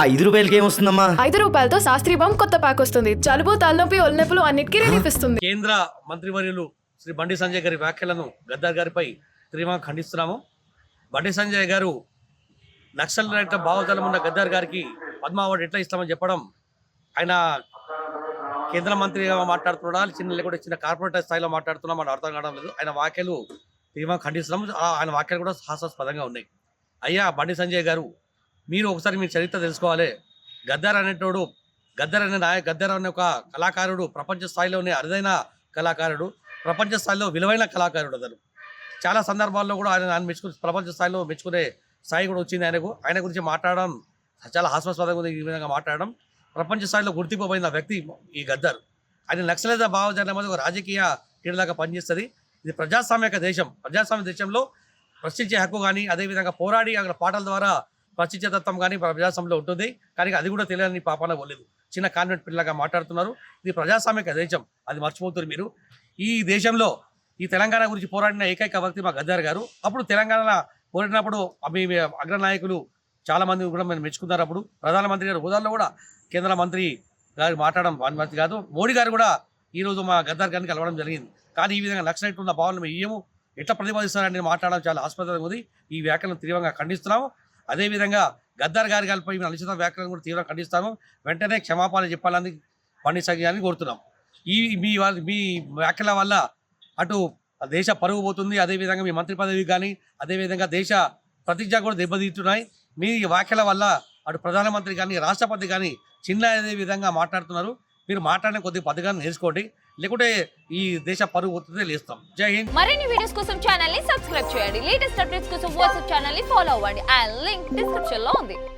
ఆ ఐదు రూపాయలకి ఏమొస్తుందమ్మా ఐదు రూపాయలతో శాస్త్రీ బామ్ కొత్త ప్యాక్ వస్తుంది. జలుబు తలనొప్పి ఒళ్ళనొప్పులు అన్నిటికీ రిలీఫ్ ఇస్తుంది. కేంద్ర మంత్రివర్యులు శ్రీ బండి సంజయ్ గారి వ్యాఖ్యలను గద్దార్ గారిపై తీవ్రంగా ఖండిస్తున్నాము. బండి సంజయ్ గారు నక్సల్ రైట్ భావజాలం ఉన్న గద్దార్ గారికి పద్మ అవార్డు ఎట్లా ఇస్తామని చెప్పడం ఆయన కేంద్ర మంత్రిగా మాట్లాడుతున్నాడా? చిన్న లేకుంటే చిన్న కార్పొరేట్ స్థాయిలో మాట్లాడుతున్నా మనం అర్థం కావడం లేదు. ఆయన వ్యాఖ్యలు తీవ్రంగా ఖండిస్తున్నాం ఆ- ఆయన వ్యాఖ్యలు కూడా హాస్యాస్పదంగా ఉన్నాయి. అయ్యా బండి సంజయ్ గారు మీరు ఒకసారి మీ చరిత్ర తెలుసుకోవాలి. గద్దర్ అనేటోడు గద్దర్ అనే నాయ గద్దర్ అనే ఒక కళాకారుడు ప్రపంచ స్థాయిలోనే అరుదైన కళాకారుడు ప్రపంచ స్థాయిలో విలువైన కళాకారుడు అతను. చాలా సందర్భాల్లో కూడా ఆయన ఆయన మెచ్చుకు ప్రపంచ స్థాయిలో మెచ్చుకునే స్థాయి కూడా వచ్చింది ఆయనకు. ఆయన గురించి మాట్లాడడం చాలా హాస్యాస్పదంగా ఉంది ఈ విధంగా మాట్లాడడం. ప్రపంచ స్థాయిలో గుర్తింపబడిన వ్యక్తి ఈ గద్దర్. ఆయన నక్సలేత భావజాలం అనేది ఒక రాజకీయ క్రీడలాగా పనిచేస్తుంది. ఇది ప్రజాస్వామ్యక దేశం. ప్రజాస్వామ్య దేశంలో ప్రశ్నించే హక్కు కానీ అదేవిధంగా పోరాడి అక్కడ పాటల ద్వారా ప్రశ్నించే కానీ ప్రజాస్వామ్యంలో ఉంటుంది. కానీ అది కూడా తెలియని పాపాన పోలేదు. చిన్న కాన్వెంట్ పిల్లగా మాట్లాడుతున్నారు. ఇది ప్రజాస్వామ్యక దేశం. అది మర్చిపోతున్నారు మీరు. ఈ దేశంలో ఈ తెలంగాణ గురించి పోరాడిన ఏకైక వ్యక్తి మా గద్దార్ గారు. అప్పుడు తెలంగాణ పోరాడినప్పుడు మీ అగ్రనాయకులు చాలా మంది కూడా మేము మెచ్చుకున్నారు అప్పుడు. ప్రధానమంత్రి గారు హోదాల్లో కూడా కేంద్ర మంత్రి గారు మాట్లాడడం అనుమతి కాదు. మోడీ గారు కూడా ఈ రోజు మా గద్దార్ గారిని కలవడం జరిగింది. కానీ ఈ విధంగా లక్ష ఉన్న భావనలు మేము ఇయ్యము. ఎట్లా ప్రతిపాదిస్తారని మాట్లాడడం చాలా ఆస్పదంగా ఉంది. ఈ వ్యాఖ్యలను తీవ్రంగా ఖండిస్తున్నాము. అదేవిధంగా గద్దార్ గారి గారిపై మేము అనుచిత వ్యాఖ్యలను కూడా తీవ్రంగా ఖండిస్తాము. వెంటనే క్షమాపణ చెప్పాలని పండిత్ కోరుతున్నాం. ఈ మీ వాళ్ళ మీ వ్యాఖ్యల వల్ల అటు దేశ పరుగు పోతుంది అదేవిధంగా మీ మంత్రి పదవి కానీ అదేవిధంగా దేశ ప్రతిజ్ఞ కూడా దెబ్బతీస్తున్నాయి. మీ వ్యాఖ్యల వల్ల అటు ప్రధానమంత్రి కానీ రాష్ట్రపతి కానీ చిన్న అదే విధంగా మాట్లాడుతున్నారు. మీరు మాట్లాడిన కొద్ది పద్ధతిగా నేర్చుకోండి. లేకుంటే ఈ దేశ పరుగు పోతుంది లేస్తాం. జై హింద్. మరిన్ని వీడియోస్ కోసం ఛానల్ని సబ్స్క్రైబ్ చేయండి. లేటెస్ట్ అప్డేట్స్ కోసం వాట్సాప్ ఛానల్ని ఫాలో అవ్వండి. అండ్ లింక్ డిస్క్రిప్షన్లో ఉంది.